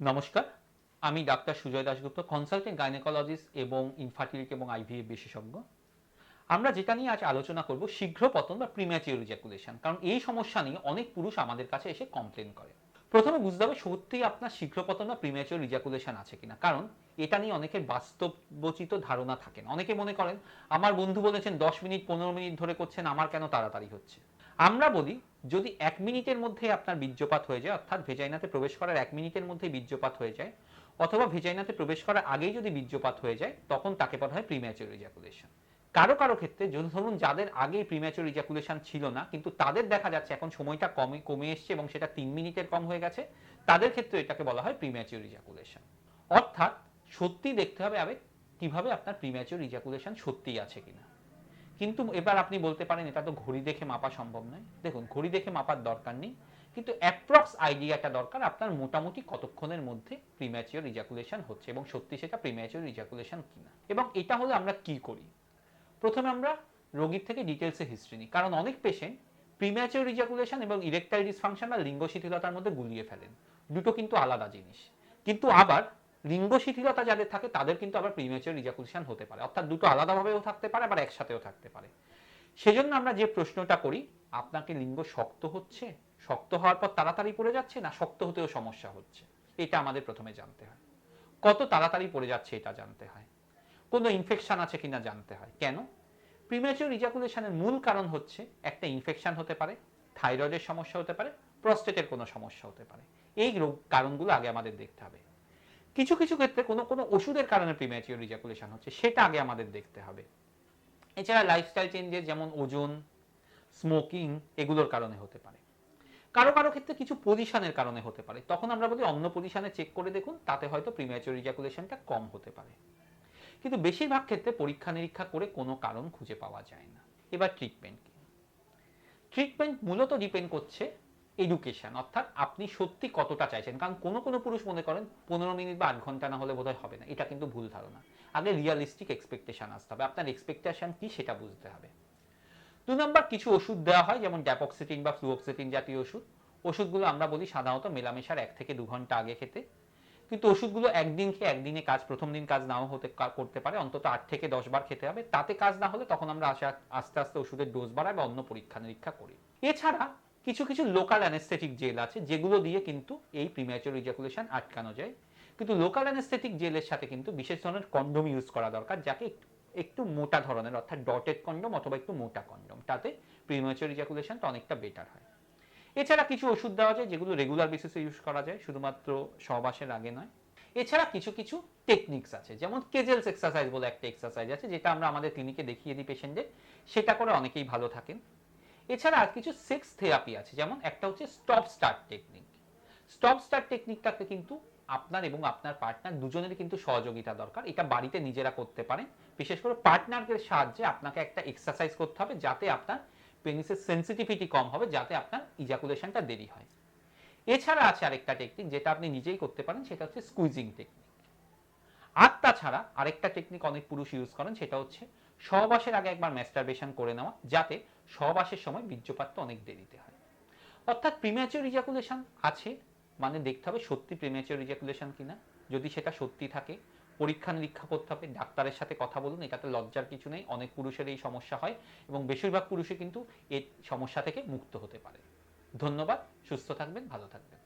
নমস্কার। আমি doctor Sujoy Dasgupta consultant gynaecologist এবং ইনফার্টিলিটি এবং আইভিএফ বিশেষজ্ঞ। আমরা যেটা নিয়ে আজ আলোচনা করব, শীঘ্র পতন বা প্রিম্যাচিওর ইজাকুলেশন কারণ এই সমস্যা নিয়ে অনেক পুরুষ আমাদের কাছে এসে কমপ্লেন করে। প্রথমে বুঝতে হবে, সত্যিই আপনার শীঘ্র পতন বা প্রিম্যাচিওর ইজাকুলেশন আছে কিনা, কারণ এটা নিয়ে অনেকের বাস্তবচিত ধারণা থাকে না। অনেকে মনে করেন, আমার বন্ধু বলেছেন দশ মিনিট, পনেরো মিনিট ধরে করছেন, আমার কেন তাড়াতাড়ি হচ্ছে? আমরা বলি, যদি এক মিনিটের মধ্যে আপনার বীর্যপাত হয়ে যায়, অর্থাৎ ভেজাইনাতে প্রবেশ করার এক মিনিটের মধ্যে বীর্যপাত হয়ে যায়, অথবা ভেজাইনাতে প্রবেশ করার আগেই যদি বীর্যপাত হয়ে যায়, তখন তাকে বলা হয় প্রিম্যাচুর ইজাকুলেশন কারও কারও ক্ষেত্রে, যদি ধরুন যাদের আগেই প্রিম্যাচুর ইজাকুলেশন ছিল না, কিন্তু তাদের দেখা যাচ্ছে এখন সময়টা কমে কমে এসছে এবং সেটা তিন মিনিটের কম হয়ে গেছে, তাদের ক্ষেত্রে এটাকে বলা হয় প্রিম্যাচুর ইজাকুলেশন অর্থাৎ সত্যি দেখতে হবে আবে, কীভাবে আপনার প্রিম্যাচুর ইজাকুলেশন সত্যিই আছে কিনা। কিন্তু এবার আপনি বলতে পারেন, এটা তো ঘড়ি দেখে মাপা সম্ভব নয়। দেখুন, ঘড়ি দেখে মাপার দরকার নেই, কিন্তু অ্যাপ্রক্স আইডিয়াটা দরকার আপনার মোটামুটি কতক্ষণের মধ্যে প্রিম্যাচিওর ইজাকুলেশন হচ্ছে এবং সত্যি সেটা প্রিম্যাচিওর ইজাকুলেশন কিনা। এবং এটা হলে আমরা কি করি? প্রথমে আমরা রোগীর থেকে ডিটেলসে হিস্ট্রি নিই, কারণ অনেক পেশেন্ট প্রিম্যাচিওর ইজাকুলেশন এবং ইরেকটাইল ডিসফাংশন বা লিঙ্গ শিথিলতার মধ্যে গুলিয়ে ফেলেন। দুটো কিন্তু আলাদা জিনিস। কিন্তু আবার লিঙ্গ শিথিলতা যাদের থাকে, তাদের কিন্তু আবার প্রিম্যাচিওর ইজাকুলেশন হতে পারে। অর্থাৎ দুটো আলাদাভাবেও থাকতে পারে, আবার একসাথেও থাকতে পারে। সেজন্য আমরা যে প্রশ্নটা করি, আপনাকে লিঙ্গ শক্ত হচ্ছে? শক্ত হওয়ার পর তাড়াতাড়ি পড়ে যাচ্ছে না শক্ত হতেও সমস্যা হচ্ছে? এটা আমাদের প্রথমে জানতে হয়। কত তাড়াতাড়ি পড়ে যাচ্ছে এটা জানতে হয়? কোনো ইনফেকশন আছে কিনা জানতে হয়? কেন? প্রিম্যাচিওর ইজাকুলেশনের মূল কারণ হচ্ছে একটা ইনফেকশন হতে পারে থাইরয়েডের সমস্যা হতে পারে প্রস্টেটের কোনো সমস্যা হতে পারে। এই রোগ কারণগুলো আগে আমাদের দেখতে হবে। কিছু কিছু ক্ষেত্রে কোনো কোনো ওষুধের কারণে প্রিম্যাচিওর ইজাকুলেশন হচ্ছে, সেটা আগে আমাদের দেখতে হবে। এছাড়া লাইফস্টাইল চেঞ্জেস যেমন ওজন স্মোকিং এগুলোর কারণে হতে পারে। কারও কারও ক্ষেত্রে কিছু পজিশনের কারণে হতে পারে। তখন আমরা বলি অন্য পজিশনে চেক করে দেখুন, তাতে হয়তো প্রিম্যাচিওর ইজাকুলেশনটা কম হতে পারে। কিন্তু বেশিরভাগ ক্ষেত্রে পরীক্ষা নিরীক্ষা করে কোনো কারণ খুঁজে পাওয়া যায় না। এবার ট্রিটমেন্ট কি? ট্রিটমেন্ট মূলত ডিপেন্ড করছে এডুকেশন অর্থাৎ আপনি সত্যি কতটা চাইছেন। কারণ কোনো কোনো পুরুষ মনে করেন, পনেরো মিনিট বা আট ঘণ্টা না হলে বোধহয় হবে না। এটা কিন্তু ভুল ধারণা। আগে রিয়ালিস্টিক এক্সপেকটেশন আসতে হবে। আপনার এক্সপেকটেশন কি সেটা বুঝতে হবে। দু নম্বর, কিছু ওষুধ দেওয়া হয়, যেমন ড্যাপক্সিটিন বা ফ্লুঅক্সিটিন জাতীয় ওষুধ। ওষুধগুলো আমরা বলি সাধারণত মেলামেশার এক থেকে দু ঘণ্টা আগে খেতে। কিন্তু ওষুধগুলো একদিন খেয়ে একদিনে কাজ, প্রথম দিন কাজ নাও হতে করতে পারে। অন্তত আট থেকে দশ বার খেতে হবে। তাতে কাজ না হলে তখন আমরা আস্তে আস্তে ওষুধের ডোজ বাড়াই বা অন্য পরীক্ষা নিরীক্ষা করি। এছাড়া কিছু কিছু লোকাল অ্যানেস্থেটিক জেল আছে, যেগুলো দিয়ে কিন্তু এই প্রিম্যাচুর ইজাকুলেশন আটকানো যায়। কিন্তু লোকাল অ্যানেস্থেটিক জেলের সাথে কিন্তু বিশেষ ধরনের কন্ডোম ইউজ করা দরকার, যাকে একটু- মোটা ধরনের, অর্থাৎ ডটেড কন্ডোম অথবা একটু মোটা কন্ডোম তাতে প্রিম্যাচুর ইজাকুলেশনটা অনেকটা বেটার হয়। এছাড়া কিছু ওষুধ দেওয়া যায়, যেগুলো রেগুলার বেসিসে ইউজ করা যায়, শুধুমাত্র সহবাসের আগে নয়। এছাড়া কিছু কিছু টেকনিক্স আছে, যেমন কেজেলস এক্সারসাইজ বলে একটা এক্সারসাইজ আছে, যেটা আমরা আমাদের ক্লিনিকে দেখিয়ে দিই পেশেন্টদের সেটা করে অনেকেই ভালো থাকেন। এছাড়া আর কিছু সেক্স থেরাপি আছে, যেমন একটা হচ্ছে stop start technique stop start টেকনিকটাকে কিন্তু আপনার এবং আপনার পার্টনার দুজনেরই কিন্তু সহযোগিতা দরকার। এটা বাড়িতে নিজেরা করতে পারেন। বিশেষ করে পার্টনারদের সাহায্যে আপনাকে একটা এক্সারসাইজ করতে হবে যাতে আপনার পেনিসের সেন্সিটিভিটি কম হবে, যাতে আপনার ইজাকুলেশনটা দেরি হয়। এছাড়া আছে আরেকটা টেকনিক যেটা আপনি নিজেই করতে পারেন, সেটা হচ্ছে স্কুইজিং টেকনিক আর তাছাড়া আরেকটা টেকনিক অনেক পুরুষ ইউজ করেন, সেটা হচ্ছে সহবাসের আগে একবার ম্যাস্টারবেশন করে নেওয়া, যাতে সহবাসের সময় বীর্যপাতটা অনেক দেরিতে হয়। অর্থাৎ প্রিম্যাচিওর ইজাকুলেশন আছে মানে দেখতে হবে সত্যি প্রিম্যাচিওর ইজাকুলেশন কিনা। যদি সেটা সত্যি থাকে, পরীক্ষা নিরীক্ষা করতে হবে, ডাক্তারের সাথে কথা বলুন, এটাতে লজ্জার কিছু নেই, অনেক পুরুষের এই সমস্যা হয় এবং বেশিরভাগ পুরুষে কিন্তু এই সমস্যা থেকে মুক্ত হতে পারে। ধন্যবাদ, সুস্থ থাকবেন, ভালো থাকবেন।